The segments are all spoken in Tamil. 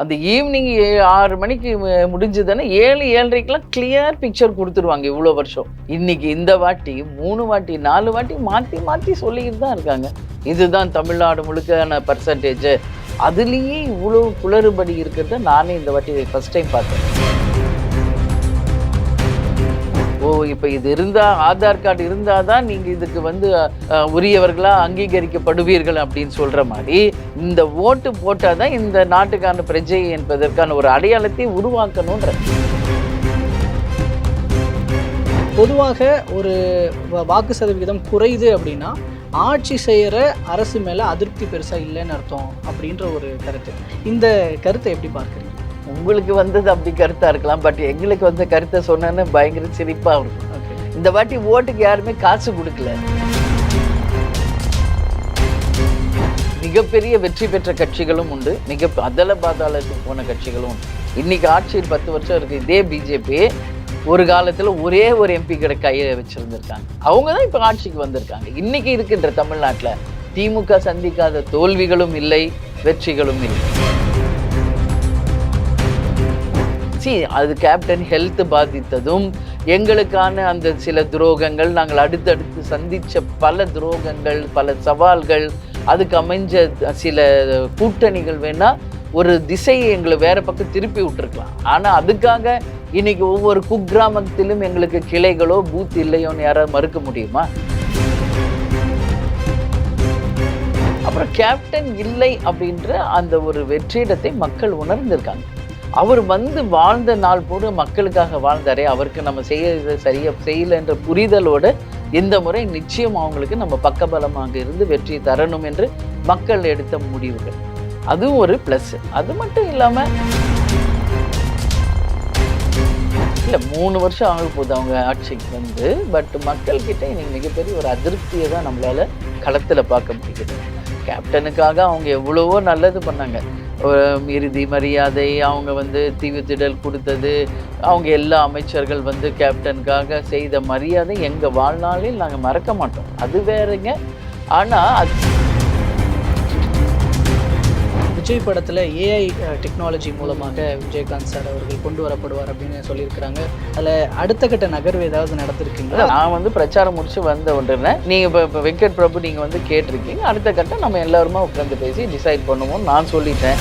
அந்த ஈவினிங் ஆறு மணிக்கு முடிஞ்சதுன்னா ஏழு ஏழரைக்கெல்லாம் கிளியர் பிக்சர் கொடுத்துருவாங்க இவ்வளோ வருஷம். இன்னைக்கு இந்த வாட்டி மூணு வாட்டி நாலு வாட்டி மாற்றி மாற்றி சொல்லிக்கிட்டு தான் இருக்காங்க. இதுதான் தமிழ்நாடு முழுக்கான பர்சன்டேஜ் அதுலேயே இவ்வளோ குளறுபடி இருக்கிறத நானே இந்த வாட்டி ஃபர்ஸ்ட் டைம் பார்த்தேன். ஓ இப்போ இது இருந்தால் ஆதார் கார்டு இருந்தால் தான் நீங்கள் இதுக்கு வந்து உரியவர்களாக அங்கீகரிக்கப்படுவீர்கள் அப்படின்னு சொல்கிற மாதிரி இந்த ஓட்டு போட்டால் தான் இந்த நாட்டுக்கான பிரஜை என்பதற்கான ஒரு அடையாளத்தை உருவாக்கணுன்ற பொதுவாக ஒரு வாக்கு சதவிகிதம் குறையுது அப்படின்னா ஆட்சி செய்கிற அரசு மேலே அதிருப்தி பெருசாக இல்லைன்னு அர்த்தம் அப்படின்ற ஒரு கருத்து. இந்த கருத்தை எப்படி பார்க்குறீங்க? உங்களுக்கு வந்தது அப்படி கருத்தாக இருக்கலாம் பட் எங்களுக்கு வந்த கருத்தை சொன்னேன்னு பயங்கர சிரிப்பாக இருக்கும். இந்த வாட்டி ஓட்டுக்கு யாருமே காசு கொடுக்கல. மிகப்பெரிய வெற்றி பெற்ற கட்சிகளும் உண்டு. மிக அதல பாதாளத்துக்கு போன கட்சிகளும் உண்டு. இன்னைக்கு ஆட்சியில் பத்து வருஷம் இருக்கு. இதே பிஜேபி ஒரு காலத்துல ஒரே ஒரு எம்பி கிட்ட கையை வச்சிருந்திருக்காங்க. அவங்க தான் இப்போ ஆட்சிக்கு வந்திருக்காங்க. இன்னைக்கு இருக்கின்ற தமிழ்நாட்டுல திமுக சந்திக்காத தோல்விகளும் இல்லை வெற்றிகளும் இல்லை. சி அது கேப்டன் ஹெல்த் பாதித்ததும் எங்களுக்கான அந்த சில துரோகங்கள் நாங்கள் அடுத்தடுத்து சந்தித்த பல துரோகங்கள் பல சவால்கள் அதுக்கு அமைஞ்ச சில கூட்டணிகள் வேணால் ஒரு திசையை எங்களை வேறு பக்கம் திருப்பி விட்டுருக்கலாம். ஆனால் அதுக்காக இன்னைக்கு ஒவ்வொரு குக்கிராமத்திலும் எங்களுக்கு கிளைகளோ பூத் இல்லையோன்னு யாராவது மறுக்க முடியுமா? அப்புறம் கேப்டன் இல்லை அப்படின்ற அந்த ஒரு வெற்றிடத்தை மக்கள் உணர்ந்திருக்காங்க. அவர் வந்து வாழ்ந்த நாள் பூரா மக்களுக்காக வாழ்ந்தாரே. அவருக்கு நம்ம செய்யறது சரியா செய்யலைன்ற புரிதலோடு இந்த முறை நிச்சயம் அவங்களுக்கு நம்ம பக்கபலமாக இருந்து வெற்றி தரணும் என்று மக்கள் எடுத்த முடிவுகள். அதுவும் ஒரு ப்ளஸ் அது மட்டும் இல்லாம இல்லை மூணு வருஷம் ஆக போகுது அவங்க ஆட்சிக்கு வந்து. பட் மக்கள்கிட்ட இன்னைக்கு மிகப்பெரிய ஒரு அதிருப்தியை தான் நம்மளால களத்துல பார்க்க முடியுது. கேப்டனுக்காக அவங்க எவ்வளவோ நல்லது பண்ணாங்க. இறுதி மரியாதை அவங்க வந்து தீவுத்திடல் கொடுத்தது அவங்க எல்லா அமைச்சர்கள் வந்து கேப்டனுக்காக செய்த மரியாதை எங்கள் வாழ்நாளில் நாங்கள் மறக்க மாட்டோம். அது வேறுங்க. ஆனால் அது விஜய் படத்தில் ஏஐ டெக்னாலஜி மூலமாக விஜயகாந்த் சார் அவர்கள் கொண்டு வரப்படுவார் அப்படின்னு சொல்லியிருக்கிறாங்க. அதில் அடுத்த கட்ட நகர்வு ஏதாவது நடந்திருக்கீங்களா? நான் வந்து பிரச்சாரம் முடிச்சு வந்த ஒன்று நீங்கள் இப்போ இப்போ வெங்கட் பிரபு நீங்கள் வந்து கேட்டிருக்கீங்க. அடுத்த கட்டம் நம்ம எல்லாருமா உட்காந்து பேசி டிசைட் பண்ணுவோம் நான் சொல்லிட்டேன்.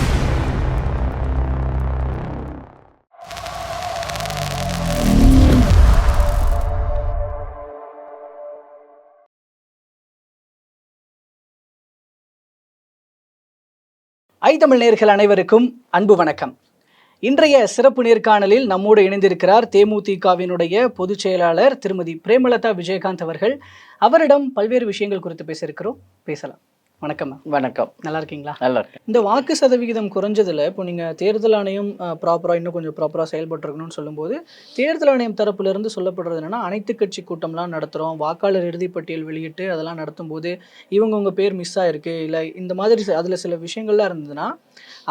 ஐ தமிழ் நேர்கள் அனைவருக்கும் அன்பு வணக்கம். இன்றைய சிறப்பு நேர்காணலில் நம்மோடு இணைந்திருக்கிறார் தேமுதிகவினுடைய பொதுச் செயலாளர் திருமதி பிரேமலதா விஜயகாந்த் அவர்கள். அவரிடம் பல்வேறு விஷயங்கள் குறித்து பேசியிருக்கிறோம். பேசலாம். வணக்கம் வணக்கம். நல்லா இருக்கீங்களா நல்லா இருக்கு இந்த வாக்கு சதவிகிதம் குறைஞ்சதுல இப்போ நீங்க தேர்தல் ஆணையம் ப்ராப்பராக இன்னும் கொஞ்சம் ப்ராப்பராக செயல்பட்டுருக்கணும்னு சொல்லும்போது தேர்தல் ஆணையம் தரப்புல இருந்து சொல்லப்படுறது என்னன்னா அனைத்து கட்சி கூட்டம்லாம் நடத்துறோம். வாக்காளர் இறுதிப்பட்டியல் வெளியிட்டு அதெல்லாம் நடத்தும் போது இவங்க உங்க பேர் மிஸ் ஆயிருக்கு. இல்லை இந்த மாதிரி அதுல சில விஷயங்கள்லாம் இருந்ததுன்னா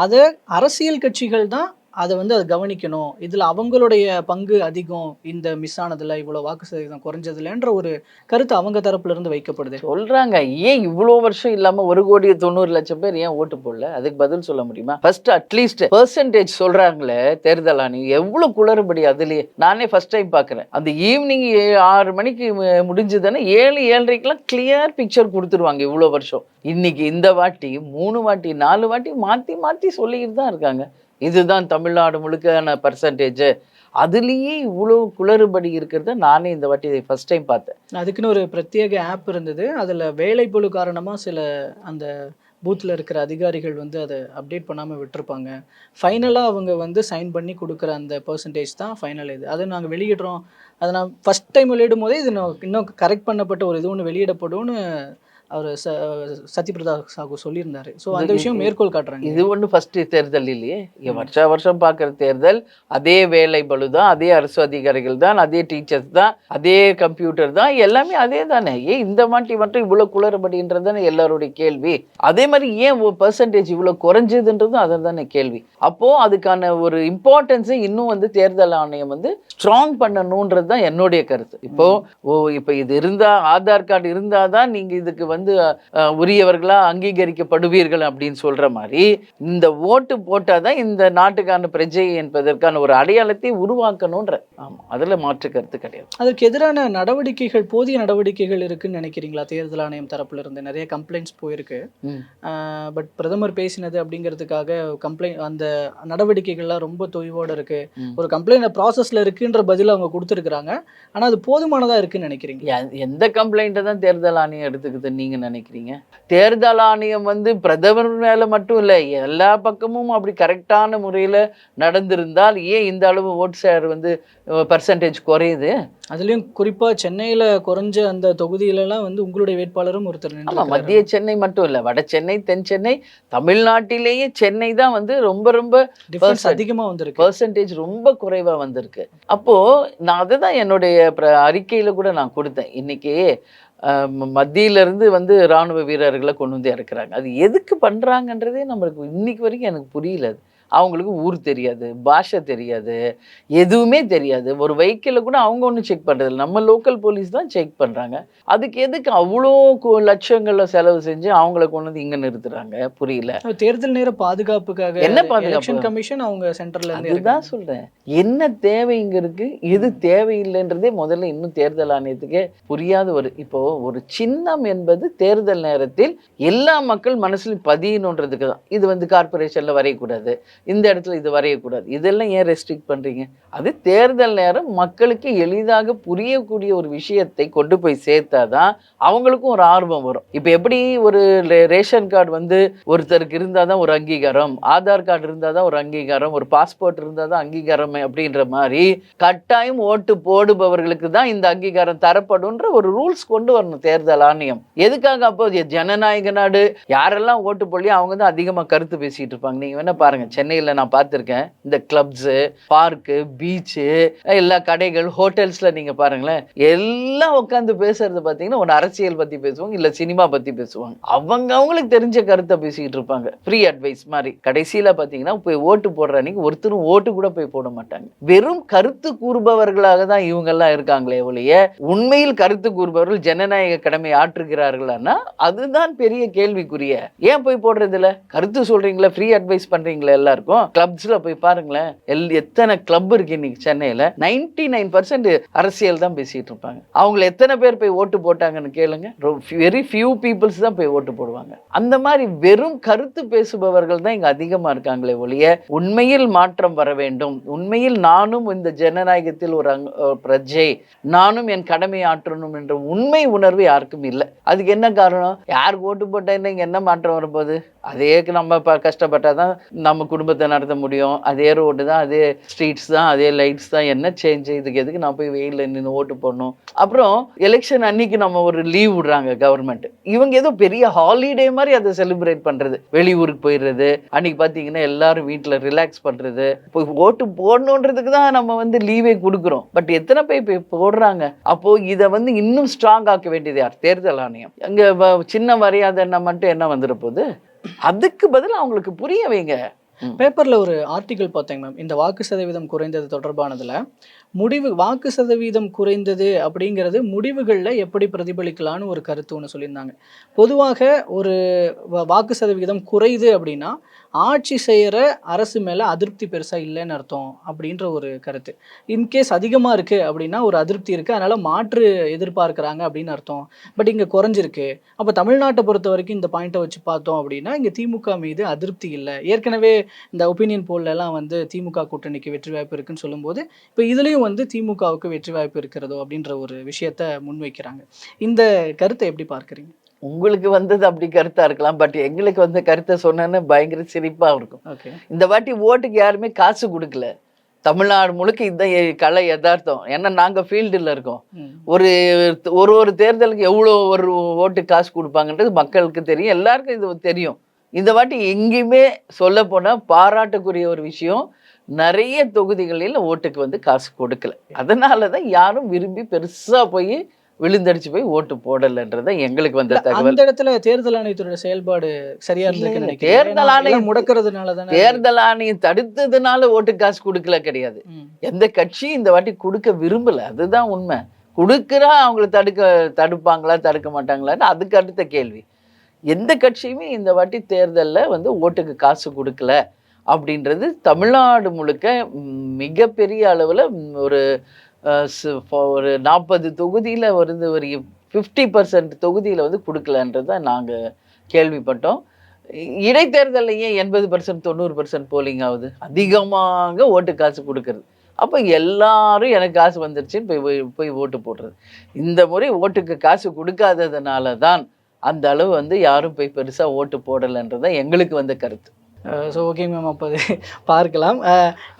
அதை அரசியல் கட்சிகள் தான் அதை வந்து அதை கவனிக்கணும். இதில் அவங்களுடைய பங்கு அதிகம். இந்த மிஸ் ஆனதில் இவ்வளோ வாக்கு சதவீதம் குறைஞ்சதுலன்ற ஒரு கருத்து அவங்க தரப்புல இருந்து வைக்கப்படுது. சொல்கிறாங்க ஏன் இவ்வளோ வருஷம் இல்லாமல் ஒரு கோடி தொண்ணூறு லட்சம் பேர் ஏன் ஓட்டு போடல? அதுக்கு பதில் சொல்ல முடியுமா? ஃபர்ஸ்ட் அட்லீஸ்ட் பெர்சன்டேஜ் சொல்கிறாங்களே தேர்தல் ஆணையம். எவ்வளோ குளறுபடி அதுலேயே? நானே ஃபர்ஸ்ட் டைம் பார்க்குறேன் அந்த ஈவினிங் ஆறு மணிக்கு மு- முடிஞ்சதுன்னா ஏழு ஏழரைக்கெலாம் கிளியர் பிக்சர் கொடுத்துருவாங்க இவ்வளோ வருஷம். இன்னைக்கு இந்த வாட்டி மூணு வாட்டி நாலு வாட்டி மாற்றி மாற்றி சொல்லிக்கிட்டு தான் இருக்காங்க. இதுதான் தமிழ்நாடு முழுக்கான பர்சன்டேஜ் அதுலேயே இவ்வளோ குளறுபடி இருக்கிறத நானே இந்த வாட்டி ஃபஸ்ட் டைம் பார்த்தேன். அதுக்குன்னு ஒரு பிரத்யேக ஆப் இருந்தது. அதில் வேலைப்பளு காரணமாக சில அந்த பூத்தில் இருக்கிற அதிகாரிகள் வந்து அதை அப்டேட் பண்ணாமல் விட்டுருப்பாங்க. ஃபைனலாக அவங்க வந்து சைன் பண்ணி கொடுக்குற அந்த பர்சன்டேஜ் தான் ஃபைனல் இது. அதை நாங்கள் வெளியிடுறோம். அதை நான் ஃபஸ்ட் டைம் வெளியிடும் போதே இது இன்னும் கரெக்ட் பண்ணப்பட்ட ஒரு இது ஒன்று வெளியிடப்படும்னு அவர் ச சத்யபிரதா சாகு சொல்லியிருந்தாரு. ஸோ அந்த விஷயம் மேற்கோள் காட்டுறாங்க. இது ஒண்ணு ஃபர்ஸ்ட் தேர்தல் இல்லையே. வருஷா வருஷம் பார்க்குற தேர்தல் அதே வேலை பளு தான் அதே அரசு அதிகாரிகள் தான் அதே டீச்சர்ஸ் தான் அதே கம்ப்யூட்டர் தான் எல்லாமே அதே தானே. ஏன் இந்த மாட்டி மட்டும் இவ்வளவு குளறுபடின்றது தானே எல்லாருடைய கேள்வி? அதே மாதிரி ஏன் பர்சன்டேஜ் இவ்வளவு குறைஞ்சதுன்றதும் அதை தானே கேள்வி. அப்போ அதுக்கான ஒரு இம்பார்ட்டன்ஸை இன்னும் வந்து தேர்தல் ஆணையம் வந்து ஸ்ட்ராங் பண்ணணுன்றது தான் என்னுடைய கருத்து. இப்போ ஓ இப்போ இது இருந்தா ஆதார் கார்டு இருந்தாதான் நீங்க இதுக்கு வந்து அஹ், உரியவர்களா அங்கீகரிக்கப்படுவீர்கள் அப்படின்னு சொல்ற மாதிரி இந்த ஓட்டு போட்டாதான் இந்த நாட்டுக்கான பிரஜை என்பதற்கான ஒரு அடையாளத்தை உருவாக்கணும்ன்ற. ஆமா அதுல மாற்று கருத்து கிடையாது. அதற்கு எதிரான நடவடிக்கைகள் போதிய நடவடிக்கைகள் இருக்குன்னு நினைக்கிறீங்களா? தேர்தல் ஆணையம் தரப்புல இருந்து நிறைய கம்ப்ளைண்ட்ஸ் போயிருக்கு. பட் பிரதமர் பேசினது அப்படிங்கிறதுக்காக கம்ப்ளைண்ட் அந்த நடவடிக்கைகள்லாம் ரொம்ப தொய்வோட இருக்கு. ஒரு கம்ப்ளைண்ட் ப்ராசஸ்ல இருக்குன்ற பதில் அவங்க கொடுத்துருக்காங்க ஆனா அது போதுமானதா இருக்குன்னு நினைக்கிறீங்க? எந்த கம்ப்ளைண்ட்டை தான் தேர்தல் ஆணையம் எடுத்துக்குதுன்னு நீங்க நினைக்கிறீங்க தேர்தல் ஆணையம் வந்து பிரதமர் மேல மட்டும் இல்லை எல்லா பக்கமும் அப்படி கரெக்டான முறையில நடந்திருந்தால் ஏன் இந்த அளவு ஓட் ஷேர் வந்து பர்சன்டேஜ் குறையுது அதுலயும் குறிப்பா சென்னையில குறைஞ்ச அந்த தொகுதியிலலாம் வந்து உங்களுடைய வேட்பாளரும் ஒருத்தர். மத்திய சென்னை மட்டும் இல்லை வட சென்னை தென் சென்னை தமிழ்நாட்டிலேயே சென்னை தான் வந்து ரொம்ப ரொம்ப டிஃபரன்ஸ் percent. அதிகமா வந்திருக்கு பர்சன்டேஜ் ரொம்ப குறைவா வந்திருக்கு அப்போ நான் அதுதான் என்னுடைய பிர- அறிக்கையில கூட நான் கொடுத்தேன் இன்னைக்கு மத்தியிலேருந்து மத்தியில இருந்து வந்து ராணுவ வீரர்களை கொண்டு வந்து இறக்குறாங்க. அது எதுக்கு பண்றாங்கன்றதே நம்மளுக்கு இன்னைக்கு வரைக்கும் எனக்கு புரியல அது. அவங்களுக்கு ஊர் தெரியாது பாஷை தெரியாது எதுவுமே தெரியாது. ஒரு வெஹிக்கிளை கூட அவங்க ஒன்றும் செக் பண்றது நம்ம லோக்கல் போலீஸ் தான் செக் பண்றாங்க. அதுக்கு எதுக்கு அவ்வளோ லட்சங்கள்ல செலவு செஞ்சு அவங்கள கொண்டு வந்து இங்க நிறுத்துறாங்க? புரியல. தேர்தல் நேர பாதுகாப்புக்காக என்ன பாதுகாப்பு? கமிஷன் அவங்க சென்டர்ல இருந்து அதுதான் சொல்றேன். என்ன தேவை இங்க இருக்கு? எது தேவையில்லைன்றதே முதல்ல இன்னும் தேர்தல் ஆணையத்துக்கே புரியாத ஒரு இப்போ ஒரு சின்னம் என்பது தேர்தல் நேரத்தில் எல்லா மக்கள் மனசுல பதியணுன்றதுக்கு தான். இது வந்து கார்பரேஷன்ல வரையக்கூடாது. இந்த இடத்துல இது வரையக்கூடாது. இதெல்லாம் ஏன் ரெஸ்ட்ரிக்ட் பண்றீங்க? அது தேர்தல் நேரம் மக்களுக்கு எளிதாக புரியக்கூடிய ஒரு விஷயத்தை கொண்டு போய் சேர்த்தா தான் அவங்களுக்கும் ஒரு ஆர்வம் வரும். இப்போ எப்படி ஒரு ரேஷன் கார்டு வந்து ஒருத்தருக்கு இருந்தால் தான் ஒரு அங்கீகாரம் ஆதார் கார்டு இருந்தால் தான் ஒரு அங்கீகாரம் ஒரு பாஸ்போர்ட் இருந்தால் தான் அங்கீகாரம் அப்படின்ற மாதிரி கட்டாயம் ஓட்டு போடுபவர்களுக்கு தான் இந்த அங்கீகாரம் தரப்படும்ன்ற ஒரு ரூல்ஸ் கொண்டு வரணும் தேர்தல் ஆணையம். எதுக்காக அப்போ? ஜனநாயக நாடு. யாரெல்லாம் ஓட்டு போடலையோ அவங்க தான் அதிகமாக கருத்து பேசிட்டு இருப்பாங்க. நீங்கள் வேணா பாருங்க சென்னையில் நான் பார்த்துருக்கேன். இந்த கிளப்ஸு பார்க்கு பீச்சு எல்லா கடைகள் ஹோட்டல்ஸில் நீங்கள் பாருங்களேன். எல்லாம் உட்காந்து பேசுறது பார்த்தீங்கன்னா ஒன்று அரசியல் பற்றி பேசுவாங்க இல்லை சினிமா பற்றி பேசுவாங்க. அவங்க அவங்களுக்கு தெரிஞ்ச கருத்தை பேசிக்கிட்டு இருப்பாங்க. ஃப்ரீ அட்வைஸ் மாதிரி. கடைசியில் பார்த்தீங்கன்னா போய் ஓட்டு போடுற அன்னைக்கு ஒருத்தரும் ஓட்டு கூட போய் போட மாட்டாங்க. வெறும் கருத்து கூறுபவர்களாக தான் இவங்கெல்லாம் இருக்காங்களே ஒழிய உண்மையில் கருத்து கூறுபவர்கள் ஜனநாயக கடமை ஆற்றுகிறார்களான்னா அதுதான் பெரிய கேள்விக்குரிய. ஏன் போய் போடுறதில்ல? கருத்து சொல்றீங்களா ஃப்ரீ அட்வைஸ் பண்றீங்களா இருக்கும். கிளப்ஸ்ல போய் பாருங்களேன் எல் எத்தனை கிளப் இருக்கு இன்னைக்கு சென்னையில? 99% நைன் பர்சன்ட் அரசியல் தான் பேசிட்டு இருப்பாங்க. அவங்கள எத்தனை பேர் போய் ஓட்டு போட்டாங்கன்னு கேளுங்க. வெரி ஃபியூ பீப்புள்ஸ் தான் போய் ஓட்டு போடுவாங்க. அந்த மாதிரி வெறும் கருத்து பேசுபவர்கள் தான் இங்க அதிகமா இருக்காங்களே ஒழிய உண்மையில் மாற்றம் வர வேண்டும். உண்மையில் நானும் இந்த ஜனநாயகத்தில் ஒரு அங்க- ஒரு பிரஜை. நானும் என் கடமை ஆற்றணும் என்ற உண்மை உணர்வு யாருக்கும் இல்லை. அதுக்கு என்ன காரணம்? யாருக்கு ஓட்டு போட்டா என்ன இங்க என்ன மாற்றம் வரும்போது அதே நம்ம கஷ்டப்பட்டாதான் நம்ம குடும்ப குடும்பத்தை நடத்த முடியும். அதே ரோடு தான் அதே ஸ்ட்ரீட்ஸ் தான் அதே லைட்ஸ் தான். என்ன சேஞ்ச் இதுக்கு எதுக்கு நான் போய் வெயிலில் நின்று ஓட்டு போடணும்? அப்புறம் எலெக்ஷன் அன்னைக்கு நம்ம ஒரு லீவ் விடுறாங்க கவர்மெண்ட் இவங்க ஏதோ பெரிய ஹாலிடே மாதிரி அதை செலிப்ரேட் பண்ணுறது வெளியூருக்கு போயிடுறது. அன்னைக்கு பார்த்தீங்கன்னா எல்லாரும் வீட்டில் ரிலாக்ஸ் பண்ணுறது போய் ஓட்டு போடணுன்றதுக்கு தான் நம்ம வந்து லீவே கொடுக்குறோம். பட் எத்தனை பேர் போய் போடுறாங்க? அப்போது இதை வந்து இன்னும் ஸ்ட்ராங் ஆக்க வேண்டியது யார்? தேர்தல் ஆணையம். அங்கே வ- சின்ன மரியாதைன்னா மட்டும் என்ன வந்துட போகுது? அதுக்கு பதில் அவங்களுக்கு புரிய வைங்க. பேப்பர்ல ஒரு ஆர்டிகல் பார்த்தேங்க மேம் இந்த வாக்கு சதவீதம் குறைந்தது தொடர்பானதுல முடிவு வாக்கு சதவீதம் குறைந்தது அப்படிங்கிறது முடிவுகள்ல எப்படி பிரதிபலிக்கலாம்னு ஒரு கருத்து ஒன்று சொல்லியிருந்தாங்க. பொதுவாக ஒரு வாக்கு சதவீதம் குறையுது அப்படின்னா ஆட்சி செய்கிற அரசு மேலே அதிருப்தி பெருசாக இல்லைன்னு அர்த்தம் அப்படின்ற ஒரு கருத்து. இன்கேஸ் அதிகமாக இருக்குது அப்படின்னா ஒரு அதிருப்தி இருக்குது அதனால் மாற்று எதிர்பார்க்குறாங்க அப்படின்னு அர்த்தம். பட் இங்கே குறைஞ்சிருக்கு. அப்போ தமிழ்நாட்டை பொறுத்த வரைக்கும் இந்த பாயிண்ட்டை வச்சு பார்த்தோம் அப்படின்னா இங்கே திமுக மீது அதிருப்தி இல்லை. ஏற்கனவே இந்த ஒப்பீனியன் போல்ல வந்து திமுக கூட்டணிக்கு வெற்றி வாய்ப்பு இருக்குன்னு சொல்லும்போது இப்போ இதுலேயும் வந்து திமுகவுக்கு வெற்றி வாய்ப்பு இருக்கிறதோ அப்படின்ற ஒரு விஷயத்த முன்வைக்கிறாங்க. இந்த கருத்தை எப்படி பார்க்குறீங்க? உங்களுக்கு வந்தது அப்படி கருத்தா இருக்கலாம் பட் எங்களுக்கு வந்த கருத்தை சொன்னேன்னு பயங்கர சிரிப்பா இருக்கும். இந்த வாட்டி ஓட்டுக்கு யாருமே காசு கொடுக்கல. தமிழ்நாடு முழுக்க இதுதான் கலை யதார்த்தம். ஏன்னா நாங்க ஃபீல்டில் இருக்கோம். ஒரு ஒரு ஒரு தேர்தலுக்கு எவ்வளோ ஒரு ஓட்டு காசு கொடுப்பாங்கன்றது மக்களுக்கு தெரியும். எல்லாருக்கும் இது தெரியும். இந்த வாட்டி எங்கேயுமே சொல்ல போனால் பாராட்டுக்குரிய ஒரு விஷயம் நிறைய தொகுதிகளில் ஓட்டுக்கு வந்து காசு கொடுக்கல. அதனால தான் யாரும் விரும்பி பெருசா போய் விழுந்தடிச்சு போய் ஓட்டு போடலைன்றத எங்களுக்கு வந்த தகவல் அந்த இடத்துல தேர்தல் ஆணையத்தோட செயல்பாடு சரியா நினைக்கிறேன் தேர்தல் ஆணையம் முடக்கிறதுனால தானே தேர்தல் ஆணையம் தடுத்ததுனால ஓட்டு காசு கொடுக்கல கிடையாது. எந்த கட்சியும் இந்த வாட்டி கொடுக்க விரும்பல. அதுதான் உண்மை. கொடுக்குறா அவங்கள தடுக்க தடுப்பாங்களா தடுக்க மாட்டாங்களான்னு அதுக்கு அடுத்த கேள்வி. எந்த கட்சியுமே இந்த வாட்டி தேர்தலில் வந்து ஓட்டுக்கு காசு கொடுக்கல அப்படின்றது தமிழ்நாடு முழுக்க மிகப்பெரிய அளவில் ஒரு ஒரு நாற்பது தொகுதியில் வந்து ஒரு ஃபிஃப்டி பர்சன்ட் தொகுதியில் வந்து கொடுக்கலன்றத நாங்கள் கேள்விப்பட்டோம். இ- ஏன் எண்பது பர்சன்ட் தொண்ணூறு பர்சன்ட் போலிங் ஆகுது? அதிகமாக ஓட்டு காசு கொடுக்கறது. அப்போ எல்லாரும் எனக்கு காசு வந்துருச்சுன்னு போய் போய் போய் ஓட்டு போடுறது. இந்த முறை ஓட்டுக்கு காசு கொடுக்காததுனால தான் அந்த அளவு வந்து யாரும் போய் பெருசாக ஓட்டு போடலைன்றது தான் எங்களுக்கு வந்த கருத்து. ஸோ ஓகே மேம் அப்போ அது பார்க்கலாம்.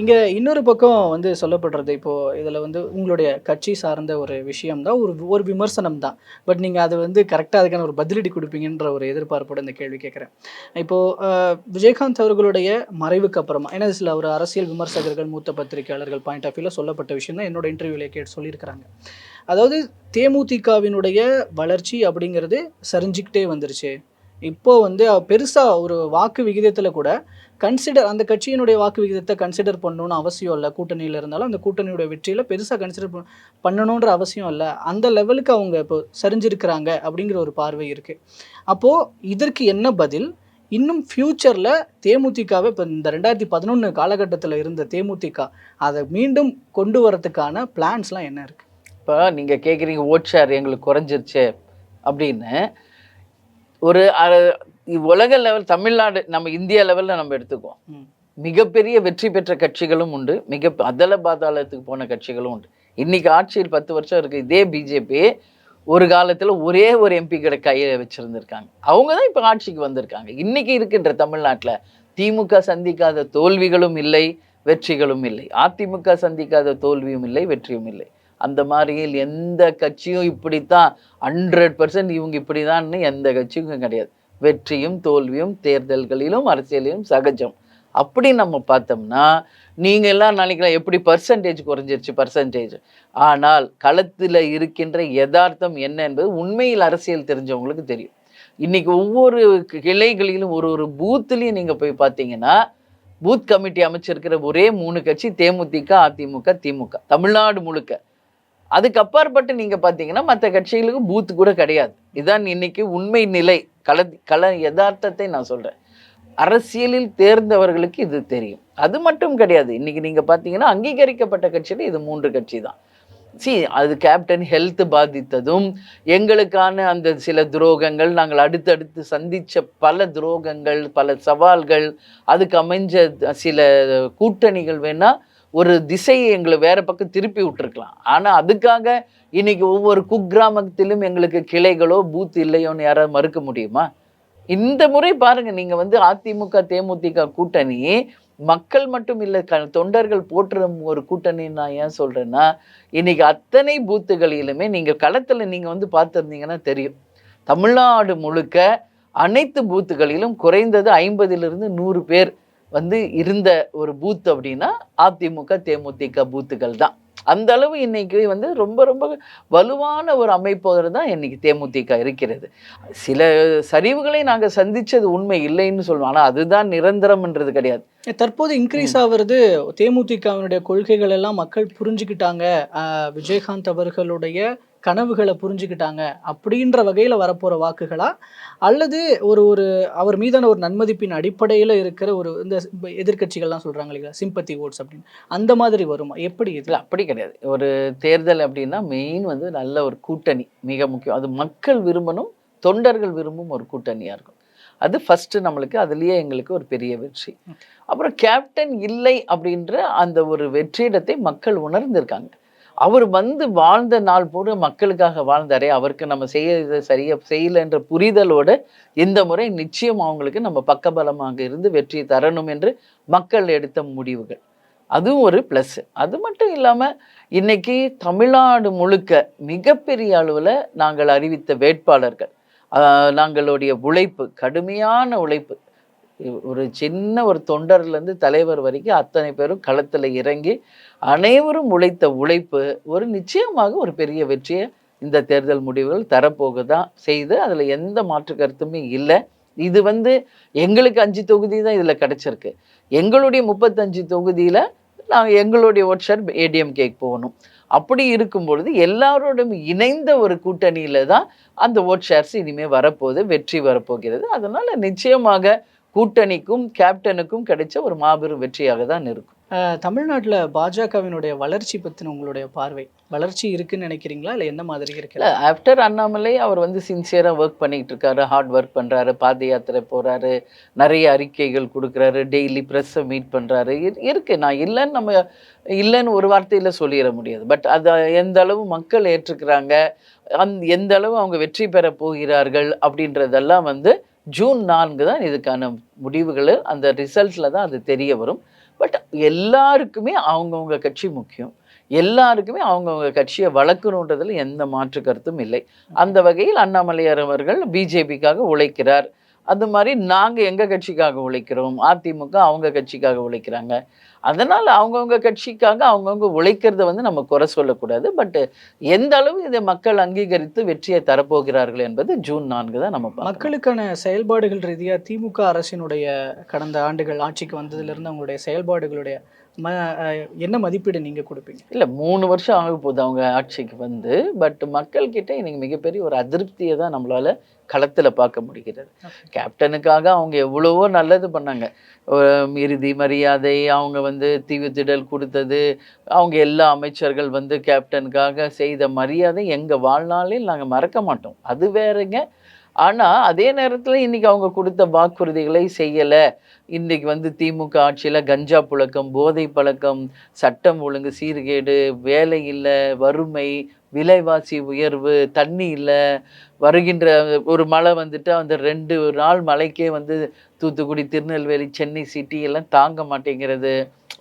இங்கே இன்னொரு பக்கம் வந்து சொல்லப்படுறது இப்போது இதில் வந்து உங்களுடைய கட்சி சார்ந்த ஒரு விஷயம் தான் ஒரு ஒரு விமர்சனம் தான். பட் நீங்கள் அது வந்து கரெக்டாக அதுக்கான ஒரு பதிலடி கொடுப்பீங்கன்ற ஒரு எதிர்பார்ப்போட இந்த கேள்வி கேட்குறேன். இப்போது விஜயகாந்த் அவர்களுடைய மறைவுக்கு அப்புறமா ஏன்னா சில ஒரு அரசியல் விமர்சகர்கள் மூத்த பத்திரிகையாளர்கள் பாயிண்ட் ஆஃப் வியூவில் சொல்லப்பட்ட விஷயம் தான் என்னோட இன்டர்வியூவில் கேட்டு சொல்லியிருக்கிறாங்க. அதாவது தேமுதிகவினுடைய வளர்ச்சி அப்படிங்கிறது சரிஞ்சிக்கிட்டே வந்துருச்சு. இப்போ வந்து பெருசாக ஒரு வாக்கு விகிதத்தில் கூட கன்சிடர் அந்த கட்சியினுடைய வாக்கு விகிதத்தை கன்சிடர் பண்ணணும்னு அவசியம் இல்லை. கூட்டணியில் இருந்தாலும் அந்த கூட்டணியோட வெற்றியில் பெருசாக கன்சிடர் பண்ணணுன்ற அவசியம் இல்லை. அந்த லெவலுக்கு அவங்க இப்போ சரிஞ்சிருக்கிறாங்க அப்படிங்கிற ஒரு பார்வை இருக்குது அப்போது இதற்கு என்ன பதில்? இன்னும் ஃப்யூச்சரில் தேமுதிகவை இப்போ இந்த ரெண்டாயிரத்தி பதினொன்று காலகட்டத்தில் இருந்த தேமுதிக அதை மீண்டும் கொண்டு வரத்துக்கான பிளான்ஸ்லாம் என்ன இருக்குது இப்போ நீங்கள் கேட்குறீங்க ஓட் ஷேர் எங்களுக்கு குறைஞ்சிருச்சு அப்படின்னு. ஒரு உலக லெவல் தமிழ்நாடு நம்ம இந்தியா லெவலில் நம்ம எடுத்துக்குவோம். மிகப்பெரிய வெற்றி பெற்ற கட்சிகளும் உண்டு. மிக அதல பாதாளத்துக்கு போன கட்சிகளும் உண்டு. இன்னைக்கு ஆட்சியில் பத்து வருஷம் இருக்கு. இதே பிஜேபி ஒரு காலத்தில் ஒரே ஒரு எம்பி கிட்ட கையை வச்சிருந்திருக்காங்க. அவங்க தான் இப்போ ஆட்சிக்கு வந்திருக்காங்க. இன்னைக்கு இருக்கின்ற தமிழ்நாட்டில் திமுக சந்திக்காத தோல்விகளும் இல்லை வெற்றிகளும் இல்லை. அதிமுக சந்திக்காத தோல்வியும் இல்லை வெற்றியும் இல்லை. அந்த மாதிரியில் எந்த கட்சியும் இப்படித்தான் ஹண்ட்ரட் பர்சன்ட் இவங்க இப்படிதான்னு எந்த கட்சியும் கிடையாது. வெற்றியும் தோல்வியும் தேர்தல்களிலும் அரசியலிலும் சகஜம். அப்படி நம்ம பார்த்தோம்னா நீங்கள் எல்லாம் நினைக்கலாம் எப்படி பர்சன்டேஜ் குறைஞ்சிருச்சு பர்சன்டேஜ் ஆனால் களத்தில் இருக்கின்ற யதார்த்தம் என்ன என்பது உண்மையில் அரசியல் தெரிஞ்சவங்களுக்கு தெரியும். இன்னைக்கு ஒவ்வொரு கிளைகளிலும் ஒரு ஒரு பூத்துலையும் நீங்கள் போய் பார்த்தீங்கன்னா பூத் கமிட்டி அமைச்சிருக்கிற ஒரே மூணு கட்சி தேமுதிக அதிமுக திமுக. தமிழ்நாடு முழுக்க. அதுக்கு அப்பாற்பட்டு நீங்கள் பார்த்தீங்கன்னா மற்ற கட்சிகளுக்கு பூத் கூட கிடையாது. இதான் இன்னைக்கு உண்மை நிலை. கல கல யதார்த்தத்தை நான் சொல்கிறேன் அரசியலில் தேர்ந்தவர்களுக்கு இது தெரியும். அது மட்டும் கிடையாது. இன்னைக்கு நீங்கள் பார்த்தீங்கன்னா அங்கீகரிக்கப்பட்ட கட்சியில் இது மூன்று கட்சி தான் சி அது கேப்டன் ஹெல்த் பாதித்ததும் எங்களுக்கான அந்த சில துரோகங்கள் நாங்கள் அடுத்தடுத்து சந்தித்த பல துரோகங்கள் பல சவால்கள் அதுக்கு அமைஞ்ச சில கூட்டணிகள் வேணால் ஒரு திசையை எங்களை வேற பக்கம் திருப்பி விட்டுருக்கலாம். ஆனால் அதுக்காக இன்னைக்கு ஒவ்வொரு குக்கிராமத்திலும் எங்களுக்கு கிளைகளோ பூத் இல்லையோன்னு யாராவது மறுக்க முடியுமா? இந்த முறை பாருங்க நீங்க வந்து அதிமுக தேமுதிக கூட்டணி மக்கள் மட்டும் இல்லை க தொண்டர்கள் போற்றும் ஒரு கூட்டணி நான் ஏன் சொல்றேன்னா இன்னைக்கு அத்தனை பூத்துகளிலுமே நீங்க களத்தில் நீங்க வந்து பார்த்துருந்தீங்கன்னா தெரியும். தமிழ்நாடு முழுக்க அனைத்து பூத்துகளிலும் குறைந்தது ஐம்பதிலிருந்து நூறு பேர் வந்து இருந்த ஒரு பூத் அப்படின்னா அதிமுக தேமுதிக பூத்துகள் தான். அந்த அளவு இன்னைக்கு வந்து ரொம்ப ரொம்ப வலுவான ஒரு அமைப்போடு தான் இன்னைக்கு தேமுதிக இருக்கிறது. சில சரிவுகளை நாங்கள் சந்தித்தது உண்மை இல்லைன்னு சொல்லுவோம். ஆனால் அதுதான் நிரந்தரம்ன்றது கிடையாது. தற்போது இன்க்ரீஸ் ஆகிறது தேமுதிகவினுடைய கொள்கைகள் எல்லாம் மக்கள் புரிஞ்சுக்கிட்டாங்க. விஜயகாந்த் அவர்களுடைய கனவுகளை புரிஞ்சுக்கிட்டாங்க அப்படின்ற வகையில வரப்போற வாக்குகளா? அல்லது ஒரு ஒரு அவர் மீதான ஒரு நன்மதிப்பின் அடிப்படையில இருக்கிற ஒரு இந்த எதிர்கட்சிகள்லாம் சொல்றாங்க இல்லையா சிம்பத்தி ஓட்ஸ் அப்படின்னு. அந்த மாதிரி வருமா? எப்படி இது? இல்லை அப்படி கிடையாது. ஒரு தேர்தல் அப்படின்னா மெயின் வந்து நல்ல ஒரு கூட்டணி மிக முக்கியம். அது மக்கள் விரும்பணும் தொண்டர்கள் விரும்பும் ஒரு கூட்டணியாக இருக்கும். அது ஃபஸ்ட்டு நம்மளுக்கு அதுலேயே எங்களுக்கு ஒரு பெரிய வெற்றி. அப்புறம் கேப்டன் இல்லை அப்படின்ற அந்த ஒரு வெற்றிடத்தை மக்கள் உணர்ந்திருக்காங்க. அவர் வந்து வாழ்ந்த நாள் போடு மக்களுக்காக வாழ்ந்தாரே அவருக்கு நம்ம செய்ய சரியாக செய்யலைன்ற புரிதலோடு இந்த முறை நிச்சயம் அவங்களுக்கு நம்ம பக்கபலமாக இருந்து வெற்றி தரணும் என்று மக்கள் எடுத்த முடிவுகள். அதுவும் ஒரு ப்ளஸ்ஸு அது மட்டும் இல்லாமல் இன்னைக்கு தமிழ்நாடு முழுக்க மிகப்பெரிய அளவில் நாங்கள் அறிவித்த வேட்பாளர்கள் நாங்களுடைய உழைப்பு கடுமையான உழைப்பு. ஒரு சின்ன ஒரு தொண்டர்லேருந்து தலைவர் வரைக்கும் அத்தனை பேரும் களத்தில் இறங்கி அனைவரும் உழைத்த உழைப்பு ஒரு நிச்சயமாக ஒரு பெரிய வெற்றியை இந்த தேர்தல் முடிவுகள் தரப்போகுதான் செய்து அதில் எந்த மாற்று கருத்துமே இல்லை. இது வந்து எங்களுக்கு அஞ்சு தொகுதி தான் இதில் கிடச்சிருக்கு. எங்களுடைய முப்பத்தஞ்சு தொகுதியில் நாங்கள் எங்களுடைய ஓட் ஷேர் ஏடிஎம்கேக்கு போகணும். அப்படி இருக்கும் பொழுது எல்லாரோடும் இணைந்த ஒரு கூட்டணியில தான் அந்த ஓட் ஷேர்ஸ் இனிமேல் வரப்போகுது வெற்றி வரப்போகிறது. அதனால் நிச்சயமாக கூட்டணிக்கும் கேப்டனுக்கும் கிடைச்ச ஒரு மாபெரும் வெற்றியாக தான் இருக்கும். தமிழ்நாட்டில் பாஜகவினுடைய வளர்ச்சி பற்றின உங்களுடைய பார்வை? வளர்ச்சி இருக்குன்னு நினைக்கிறீங்களா? இல்லை என்ன மாதிரி இருக்குல்ல ஆஃப்டர் அண்ணாமலை அவர் வந்து சின்சியராக ஒர்க் பண்ணிக்கிட்டு இருக்காரு. ஹார்ட் ஒர்க் பண்ணுறாரு பாத யாத்திரை போகிறாரு நிறைய அறிக்கைகள் கொடுக்குறாரு. டெய்லி ப்ரெஸ்ஸை மீட் பண்ணுறாரு இருக்குது நான் இல்லைன்னு நம்ம இல்லைன்னு ஒரு வார்த்தையில் சொல்லிட முடியாது. பட் அதை எந்த அளவு மக்கள் ஏற்றுக்கிறாங்க? அந் எந்த அளவு அவங்க வெற்றி பெற போகிறார்கள்? அப்படின்றதெல்லாம் வந்து ஜூன் நான்கு தான் இதுக்கான முடிவுகள். அந்த ரிசல்ட்டில் தான் அது தெரிய வரும். பட் எல்லாருக்குமே அவங்கவுங்க கட்சி முக்கியம். எல்லாருக்குமே அவங்கவுங்க கட்சியை வளர்க்கணுன்றதுல எந்த மாற்று கருத்தும் இல்லை. அந்த வகையில் அண்ணாமலையார் அவர்கள் பிஜேபிக்காக உழைக்கிறார். அது மாதிரி நாங்கள் எங்கள் கட்சிக்காக உழைக்கிறோம்? அதிமுக அவங்க கட்சிக்காக உழைக்கிறாங்க. அதனால் அவங்கவுங்க கட்சிக்காக அவங்கவுங்க உழைக்கிறத வந்து நம்ம குறை சொல்லக்கூடாது. பட் எந்த அளவு இதை மக்கள் அங்கீகரித்து வெற்றியை தரப்போகிறார்கள் என்பது ஜூன் நான்கு தான் நம்ம. மக்களுக்கான செயல்பாடுகள் ரீதியாக திமுக அரசினுடைய கடந்த ஆண்டுகள் ஆட்சிக்கு வந்ததிலிருந்து அவங்களுடைய செயல்பாடுகளுடைய ம என்ன மதிப்பீடு நீங்கள் கொடுப்பீங்க? இல்லை மூணு வருஷம் ஆக போகுது அவங்க ஆட்சிக்கு வந்து. பட் மக்கள்கிட்ட இன்னைக்கு மிகப்பெரிய ஒரு அதிருப்தியை தான் நம்மளால களத்தில் பார்க்க முடிகிறது. கேப்டனுக்காக அவங்க எவ்வளவோ நல்லது பண்ணாங்க. இறுதி மரியாதை அவங்க வந்து தீவுத்திடல் கொடுத்தது அவங்க எல்லா அமைச்சர்கள் வந்து கேப்டனுக்காக செய்த மரியாதை எங்கள் வாழ்நாளில் நாங்கள் மறக்க மாட்டோம். அது வேறங்க. ஆனால் அதே நேரத்தில் இன்னைக்கு அவங்க கொடுத்த வாக்குறுதிகளை செய்யலை. இன்னைக்கு வந்து திமுக ஆட்சியில் கஞ்சா புழக்கம் போதை பழக்கம் சட்டம் ஒழுங்கு சீர்கேடு வேலை இல்லை வறுமை விலைவாசி உயர்வு தண்ணி இல்லை வருகின்ற ஒரு மழை வந்துட்டு அந்த ரெண்டு நாள் மழைக்கே வந்து தூத்துக்குடி திருநெல்வேலி சென்னை சிட்டி எல்லாம் தாங்க மாட்டேங்கிறது.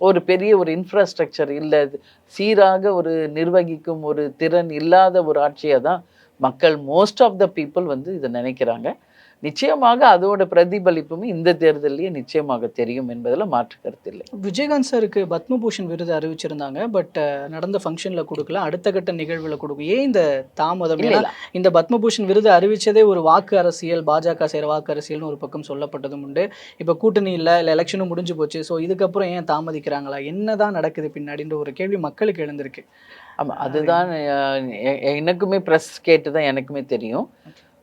ஒரு பெரிய ஒரு இன்ஃப்ராஸ்ட்ரக்சர் இல்லை. சீராக ஒரு நிர்வகிக்கும் ஒரு திறன் இல்லாத ஒரு ஆட்சியாக தான் மக்கள் மோஸ்ட் ஆஃப் த பீப்புள் வந்து இதை நினைக்கிறாங்க. நிச்சயமாக அதோட பிரதிபலிப்பும் இந்த தேர்தலையே நிச்சயமாக தெரியும் என்பதில் மாற்று கருத்து இல்லை. விஜயகாந்த் சாருக்கு பத்மபூஷன் விருது அறிவிச்சிருந்தாங்க பட் நடந்த ஃபங்க்ஷனில் கொடுக்கல அடுத்த கட்ட நிகழ்வில் கொடுக்கும். ஏன் இந்த தாமதம்? இந்த பத்மபூஷன் விருது அறிவிச்சதே ஒரு வாக்கு அரசியல் பாஜக செய்கிற வாக்கு அரசியல்னு ஒரு பக்கம் சொல்லப்பட்டதும் உண்டு. இப்போ கூட்டணி இல்லை இல்லை எலெக்ஷனும் முடிஞ்சு போச்சு ஸோ இதுக்கப்புறம் ஏன் தாமதிக்கிறாங்களா? என்னதான் நடக்குது பின்னாடின்ற ஒரு கேள்வி மக்களுக்கு எழுந்திருக்கு. ஆமாம் அதுதான் எனக்குமே ப்ரெஸ் கேட்டு தான் எனக்குமே தெரியும்.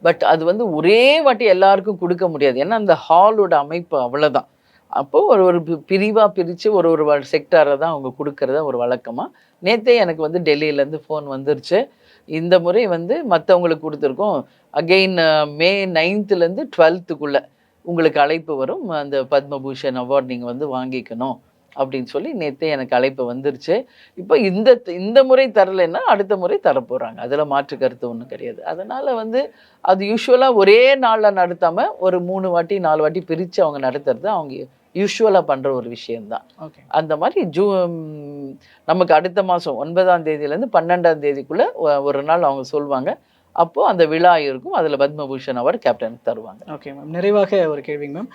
பட் அது வந்து ஒரே வாட்டி எல்லாருக்கும் கொடுக்க முடியாது. ஏன்னா அந்த ஹாலோட அமைப்பு அவ்வளோதான் அப்போது ஒரு ஒரு பி- பிரித்து ஒரு ஒரு செக்டாரை தான் அவங்க கொடுக்கறத ஒரு வழக்கமாக நேற்றே எனக்கு வந்து டெல்லியிலேருந்து ஃபோன் வந்துருச்சு. இந்த முறை வந்து மற்றவங்களுக்கு கொடுத்துருக்கோம். அகெயின் மே நைன்த்துலேருந்து டுவெல்த்துக்குள்ளே உங்களுக்கு அழைப்பு வரும். அந்த பத்மபூஷன் அவார்ட் நீங்கள் வந்து வாங்கிக்கணும். அப்படின்னு சொல்லி நேற்றே எனக்கு அழைப்பு வந்துருச்சு. இப்போ இந்த இந்த முறை தரலைன்னா அடுத்த முறை தரப்போகிறாங்க அதில் மாற்று கருத்து ஒன்றும் கிடையாது. அதனால் வந்து அது யூஸ்வலாக ஒரே நாளில் நடத்தாமல் ஒரு மூணு வாட்டி நாலு வாட்டி பிரித்து அவங்க நடத்துறது அவங்க யூஸ்வலாக பண்ணுற ஒரு விஷயம்தான். ஓகே. அந்த மாதிரி ஜூ நமக்கு அடுத்த மாதம் ஒன்பதாம் தேதியிலேருந்து பன்னெண்டாம் தேதிக்குள்ளே ஒரு நாள் அவங்க சொல்லுவாங்க அப்போது அந்த விழா இருக்கும். அதில் பத்மபூஷன் அவார்டு கேப்டனுக்கு தருவாங்க. ஓகே மேம் நிறைவாக ஒரு கேள்விங்க மேம்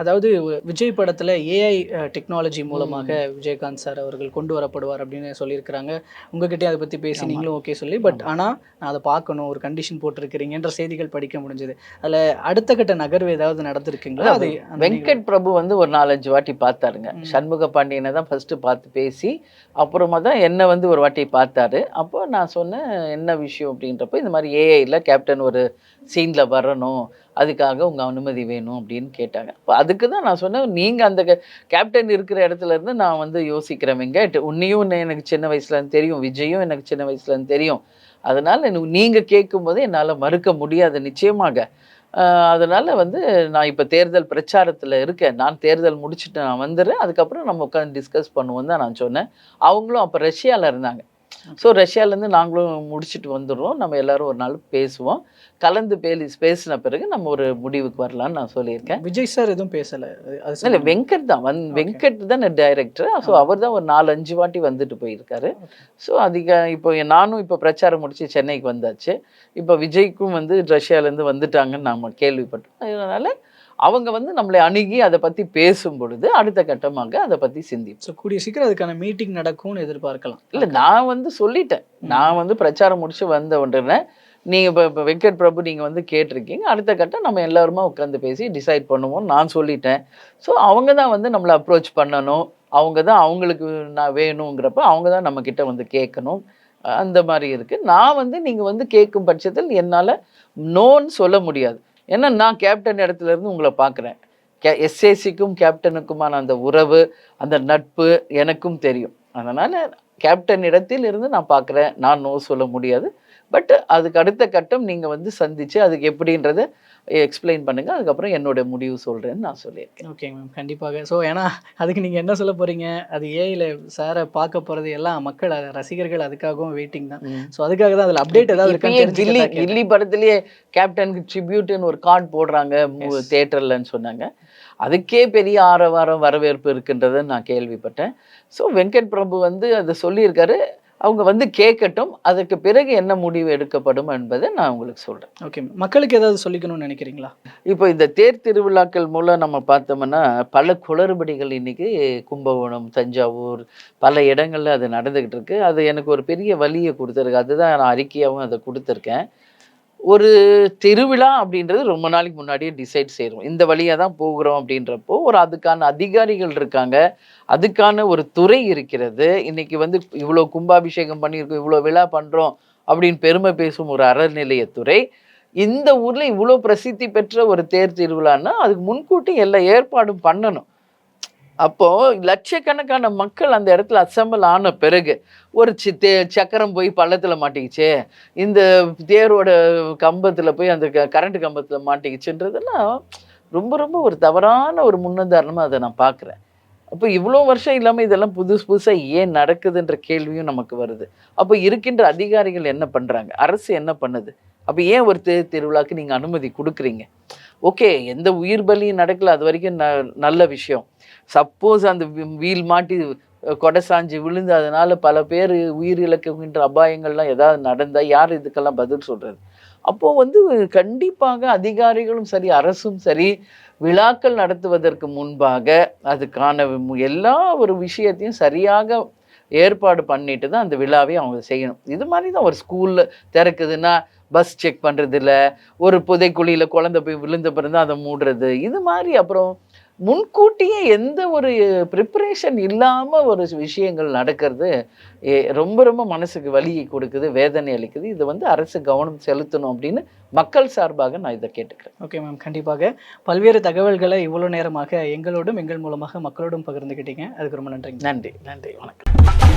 அதாவது விஜய் படத்தில் ஏஐ டெக்னாலஜி மூலமாக விஜயகாந்த் சார் அவர்கள் கொண்டு வரப்படுவார் அப்படின்னு சொல்லியிருக்கிறாங்க. உங்ககிட்டயே அதை பற்றி பேசி. நீங்களும் ஓகே சொல்லி பட் ஆனால் நான் அதை பார்க்கணும் ஒரு கண்டிஷன் போட்டிருக்கிறீங்கன்ற செய்திகள் படிக்க முடிஞ்சது. அதில் அடுத்த கட்ட நகர்வு ஏதாவது நடந்திருக்குங்களா? அது வெங்கட் பிரபு வந்து ஒரு நாலஞ்சு வாட்டி பார்த்தாருங்க. சண்முக பாண்டியனை தான் ஃபர்ஸ்ட் பார்த்து பேசி அப்புறமா தான் என்னை வந்து ஒரு வாட்டி பார்த்தாரு. அப்போ நான் சொன்னேன் என்ன விஷயம் அப்படின்றப்போ இந்த மாதிரி ஏஐயில் கேப்டன் ஒரு சீனில் வரணும். அதுக்காக உங்கள் அனுமதி வேணும் அப்படின்னு கேட்டாங்க. அப்போ அதுக்கு தான் நான் சொன்னேன் நீங்கள் அந்த கேப்டன் இருக்கிற இடத்துல இருந்து நான் வந்து யோசிக்கிறேன் உன்னையும் எனக்கு சின்ன வயசுலேருந்து தெரியும் விஜயும் எனக்கு சின்ன வயசுலேருந்து தெரியும். அதனால் நீங்கள் கேட்கும்போது என்னால் மறுக்க முடியாது நிச்சயமாக. அதனால் வந்து நான் இப்போ தேர்தல் பிரச்சாரத்தில் இருக்கேன். நான் தேர்தல் முடிச்சுட்டு நான் வந்துடுறேன். அதுக்கப்புறம் நம்ம உட்காந்து டிஸ்கஸ் பண்ணுவோம் தான் நான் சொன்னேன். அவங்களும் அப்போ ரஷ்யாவில் இருந்தாங்க. ஸோ ரஷ்யாலேருந்து நாங்களும் முடிச்சுட்டு வந்துடுறோம் நம்ம எல்லாரும் ஒரு நாள் பேசுவோம். கலந்து பேசி பேசின பிறகு நம்ம ஒரு முடிவுக்கு வரலாம்னு நான் சொல்லியிருக்கேன். விஜய் சார் எதுவும் பேசலை. இல்லை. வெங்கட் தான். வந். வெங்கட் தான் டைரக்டர் ஸோ அவர் தான் ஒரு நாலு அஞ்சு வாட்டி வந்துட்டு போயிருக்காரு. ஸோ அதிக இப்போ நானும் இப்போ பிரச்சாரம் முடிச்சு சென்னைக்கு வந்தாச்சு. இப்போ விஜய்க்கும் வந்து ரஷ்யாலேருந்து வந்துட்டாங்கன்னு நாம கேள்விப்பட்டோம். அதனால அவங்க வந்து நம்மளை அணுகி அதை பற்றி பேசும் பொழுது அடுத்த கட்டமாக அதை பற்றி சிந்திப்போம். ஸோ கூடிய சீக்கிரம் அதுக்கான மீட்டிங் நடக்கும்னு எதிர்பார்க்கலாம். இல்லை நான் வந்து சொல்லிட்டேன். நான் வந்து பிரச்சாரம் முடிச்சு வந்த உடனே நீங்கள் இப்போ இப்போ வெங்கட் பிரபு நீங்கள் வந்து கேட்டிருக்கீங்க. அடுத்த கட்டம் நம்ம எல்லாருமா உட்காந்து பேசி டிசைட் பண்ணுவோம் நான் சொல்லிட்டேன். ஸோ அவங்க தான் வந்து நம்மளை அப்ரோச் பண்ணணும். அவங்க தான் அவங்களுக்கு நான் வேணுங்கிறப்ப அவங்க தான் நம்மக்கிட்ட வந்து கேட்கணும். அந்த மாதிரி இருக்குது நான் வந்து நீங்கள் வந்து கேட்கும் பட்சத்தில் என்னால் நோன்னு சொல்ல முடியாது. ஏன்னா நான் கேப்டன் இடத்துல இருந்து உங்களை பார்க்குறேன். கே எஸ்ஏசிக்கும் கேப்டனுக்குமான அந்த உறவு அந்த நட்பு எனக்கும் தெரியும். அதனால் கேப்டன் இடத்தில் இருந்து நான் பார்க்குறேன். நான் நோ சொல்ல முடியாது. பட் அதுக்கு அடுத்த கட்டம் நீங்கள் வந்து சந்திச்சு அதுக்கு எப்படின்றத எக்ஸ்பிளைன் பண்ணுங்கள் அதுக்கப்புறம் என்னோட முடிவு சொல்கிறேன்னு நான் சொல்லியிருக்கேன். ஓகேங்க மேம் கண்டிப்பாக. ஸோ ஏன்னா அதுக்கு நீங்கள் என்ன சொல்ல போகிறீங்க அது ஏஐல சாரை பார்க்க போகிறது எல்லாம் மக்கள் ரசிகர்கள் அதுக்காகவும் வெயிட்டிங் தான். ஸோ அதுக்காக தான் அதில் அப்டேட் ஏதாவது இப்பயே இருக்கான்னு கில்லி படத்துலயே கேப்டனுக்கு ட்ரிபியூட்னு ஒரு கார்டு போடுறாங்க. தேட்டர்லன்னு சொன்னாங்க. அதுக்கே பெரிய ஆரவாரம் வரவேற்பு இருக்குன்றதை நான் கேள்விப்பட்டேன். ஸோ வெங்கட் பிரபு வந்து அதை சொல்லியிருக்காரு. அவங்க வந்து கேட்கட்டும் அதுக்கு பிறகு என்ன முடிவு எடுக்கப்படும் என்பதை நான் உங்களுக்கு சொல்றேன். ஓகே மக்களுக்கு ஏதாவது சொல்லிக்கணும்னு நினைக்கிறீங்களா? இப்போ இந்த தேர் திருவிழாக்கள் மூலம் நம்ம பார்த்தோம்னா பல குளறுபடிகள் இன்னைக்கு கும்பகோணம் தஞ்சாவூர் பல இடங்கள்ல அது நடந்துகிட்டு இருக்கு. அது எனக்கு ஒரு பெரிய வலியை கொடுத்துருக்கு. அதுதான் நான் அறிக்கையாகவும் அதை கொடுத்துருக்கேன். ஒரு திருவிழா அப்படின்றது ரொம்ப நாளைக்கு முன்னாடியே டிசைட் செய்கிறோம் இந்த வழியாக தான் போகிறோம் அப்படின்றப்போ ஒரு அதுக்கான அதிகாரிகள் இருக்காங்க. அதுக்கான ஒரு துறை இருக்கிறது. இன்னைக்கு வந்து இவ்வளோ கும்பாபிஷேகம் பண்ணியிருக்கோம் இவ்வளோ விழா பண்ணுறோம் அப்படின்னு பெருமை பேசும் ஒரு அறநிலையத்துறை. இந்த ஊரில் இவ்வளோ பிரசித்தி பெற்ற ஒரு தேர் திருவிழான்னா அதுக்கு முன்கூட்டி எல்லா ஏற்பாடும் பண்ணணும். அப்போ லட்சக்கணக்கான மக்கள் அந்த இடத்துல அசம்பிள் ஆன பிறகு ஒரு சி தே சக்கரம் போய் பள்ளத்தில் மாட்டிக்கிச்சே. இந்த தேரோட கம்பத்தில் போய் அந்த கரண்ட் கம்பத்தில் மாட்டிக்கிச்சுன்றதெல்லாம் ரொம்ப ரொம்ப ஒரு தவறான ஒரு முன்னுதாரணமாக அதை நான் பார்க்குறேன். அப்போ இவ்வளோ வருஷம் இல்லாமல் இதெல்லாம் புதுசு புதுசாக ஏன் நடக்குதுன்ற கேள்வியும் நமக்கு வருது. அப்போ இருக்கின்ற அதிகாரிகள் என்ன பண்ணுறாங்க அரசு என்ன பண்ணுது? அப்போ ஏன் ஒரு தே திருவிழாக்கு நீங்கள் அனுமதி கொடுக்குறீங்க? ஓகே எந்த உயிர் பலியும் நடக்கல. அது வரைக்கும் ந நல்ல விஷயம். சப்போஸ் அந்த வீல் மாட்டி கொடை சாஞ்சு விழுந்து அதனால் பல பேர் உயிர் இழக்குகின்ற அபாயங்கள்லாம் ஏதாவது நடந்தால் யார் இதுக்கெல்லாம் பதில் சொல்கிறது அப்போது வந்து கண்டிப்பாக அதிகாரிகளும் சரி அரசும் சரி விழாக்கள் நடத்துவதற்கு முன்பாக அதுக்கான எல்லா ஒரு விஷயத்தையும் சரியாக ஏற்பாடு பண்ணிட்டு தான் அந்த விழாவை அவங்க செய்யணும். இது மாதிரி தான் ஒரு ஸ்கூலில் திறக்குதுன்னா பஸ் செக் பண்ணுறதில்ல ஒரு புதைக்குழியில் குழந்தை போய் விழுந்த பிறந்தான் அதை மூடுறது இது மாதிரி அப்புறம் முன்கூட்டியே எந்த ஒரு ப்ரிப்பரேஷன் இல்லாமல் ஒரு விஷயங்கள் நடக்கிறது ஏ- ரொம்ப ரொம்ப மனசுக்கு வலியை கொடுக்குது வேதனை அளிக்குது. இது வந்து அரசு கவனம் செலுத்தணும் அப்படின்னு மக்கள் சார்பாக நான் இதை கேட்டுக்கிறேன். ஓகே மேம் கண்டிப்பாக. பல்வேறு தகவல்களை இவ்வளோ நேரமாக எங்களோடும் எங்கள் மூலமாக மக்களோடும் பகிர்ந்துக்கிட்டீங்க அதுக்கு ரொம்ப நன்றிங்க. நன்றி. நன்றி. வணக்கம்.